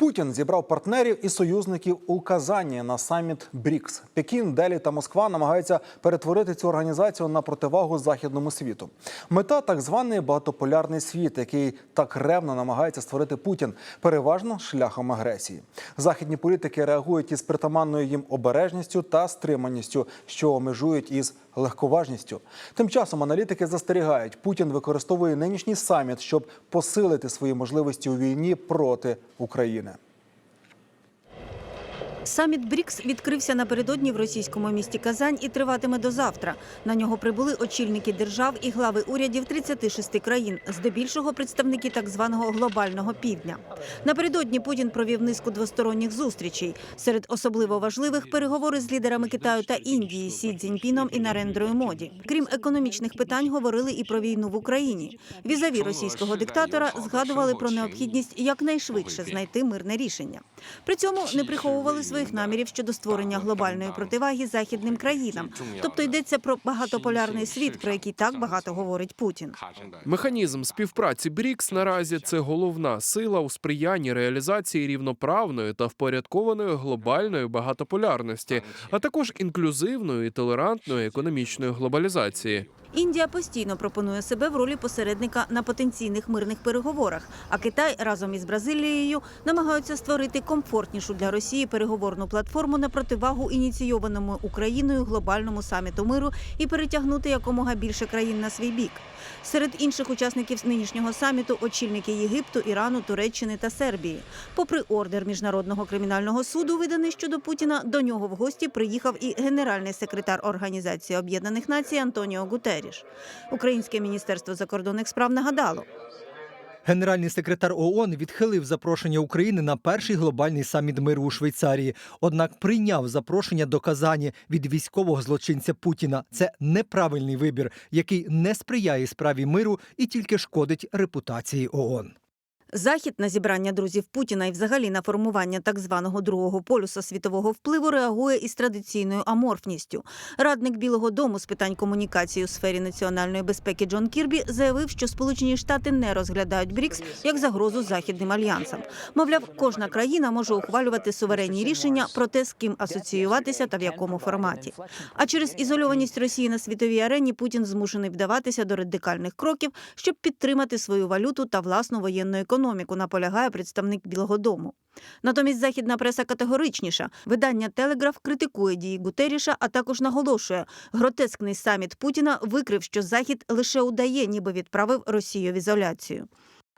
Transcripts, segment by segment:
Путін зібрав партнерів і союзників у Казані на саміт БРІКС. Пекін, Делі та Москва намагаються перетворити цю організацію на противагу західному світу. Мета так званий багатополярний світ, який так ревно намагається створити Путін, переважно шляхом агресії. Західні політики реагують із притаманною їм обережністю та стриманістю, що межують із легковажністю. Тим часом аналітики застерігають, Путін використовує нинішній саміт, щоб посилити свої можливості у війні проти України. Саміт БРІКС відкрився напередодні в російському місті Казань і триватиме до завтра. На нього прибули очільники держав і глави урядів 36 країн, здебільшого представники так званого глобального півдня. Напередодні Путін провів низку двосторонніх зустрічей. Серед особливо важливих переговори з лідерами Китаю та Індії Сі Цзіньпіном і Нарендрою Моді. Крім економічних питань, говорили і про війну в Україні. Візаві російського диктатора згадували про необхідність якнайшвидше знайти мирне рішення. При цьому не приховували своїх намірів щодо створення глобальної противаги західним країнам. Тобто йдеться про багатополярний світ, про який так багато говорить Путін. Механізм співпраці БРІКС наразі це головна сила у сприянні реалізації рівноправної та впорядкованої глобальної багатополярності, а також інклюзивної і толерантної економічної глобалізації. Індія постійно пропонує себе в ролі посередника на потенційних мирних переговорах. А Китай разом із Бразилією намагаються створити комфортнішу для Росії переговорну платформу на противагу ініційованому Україною глобальному саміту миру і перетягнути якомога більше країн на свій бік. Серед інших учасників нинішнього саміту очільники Єгипту, Ірану, Туреччини та Сербії. Попри ордер міжнародного кримінального суду, виданий щодо Путіна, до нього в гості приїхав і генеральний секретар Організації Об'єднаних Націй Антоніо Гутеріш. Українське міністерство закордонних справ нагадало. Генеральний секретар ООН відхилив запрошення України на перший глобальний саміт миру у Швейцарії, однак прийняв запрошення до Казані від військового злочинця Путіна. Це неправильний вибір, який не сприяє справі миру і тільки шкодить репутації ООН. Захід на зібрання друзів Путіна і взагалі на формування так званого другого полюса світового впливу реагує із традиційною аморфністю. Радник Білого Дому з питань комунікації у сфері національної безпеки Джон Кірбі заявив, що Сполучені Штати не розглядають БРІКС як загрозу західним альянсам. Мовляв, кожна країна може ухвалювати суверенні рішення про те, з ким асоціюватися та в якому форматі. А через ізольованість Росії на світовій арені Путін змушений вдаватися до радикальних кроків, щоб підтримати свою валюту та власну воєнну економіку, наполягає представник Білого Дому. Натомість західна преса категоричніша. Видання Телеграф критикує дії Гутеріша, а також наголошує, гротескний саміт Путіна викрив, що Захід лише удає, ніби відправив Росію в ізоляцію.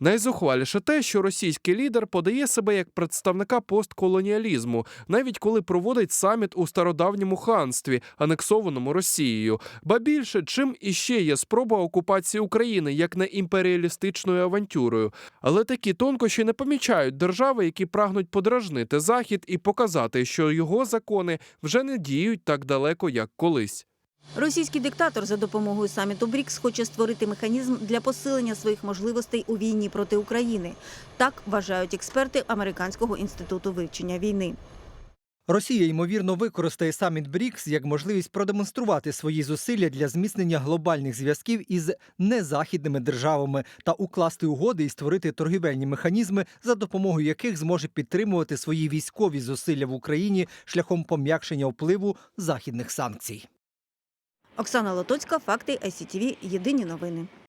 Найзухваліше те, що російський лідер подає себе як представника постколоніалізму, навіть коли проводить саміт у стародавньому ханстві, анексованому Росією. Ба більше, чим іще є спроба окупації України як не імперіалістичною авантюрою. Але такі тонкощі не помічають держави, які прагнуть подражнити захід і показати, що його закони вже не діють так далеко, як колись. Російський диктатор за допомогою саміту БРІКС хоче створити механізм для посилення своїх можливостей у війні проти України. Так вважають експерти Американського інституту вивчення війни. Росія ймовірно використає саміт БРІКС як можливість продемонструвати свої зусилля для зміцнення глобальних зв'язків із незахідними державами та укласти угоди і створити торгівельні механізми, за допомогою яких зможе підтримувати свої військові зусилля в Україні шляхом пом'якшення впливу західних санкцій. Оксана Лотоцька, факти ICTV, Єдині новини.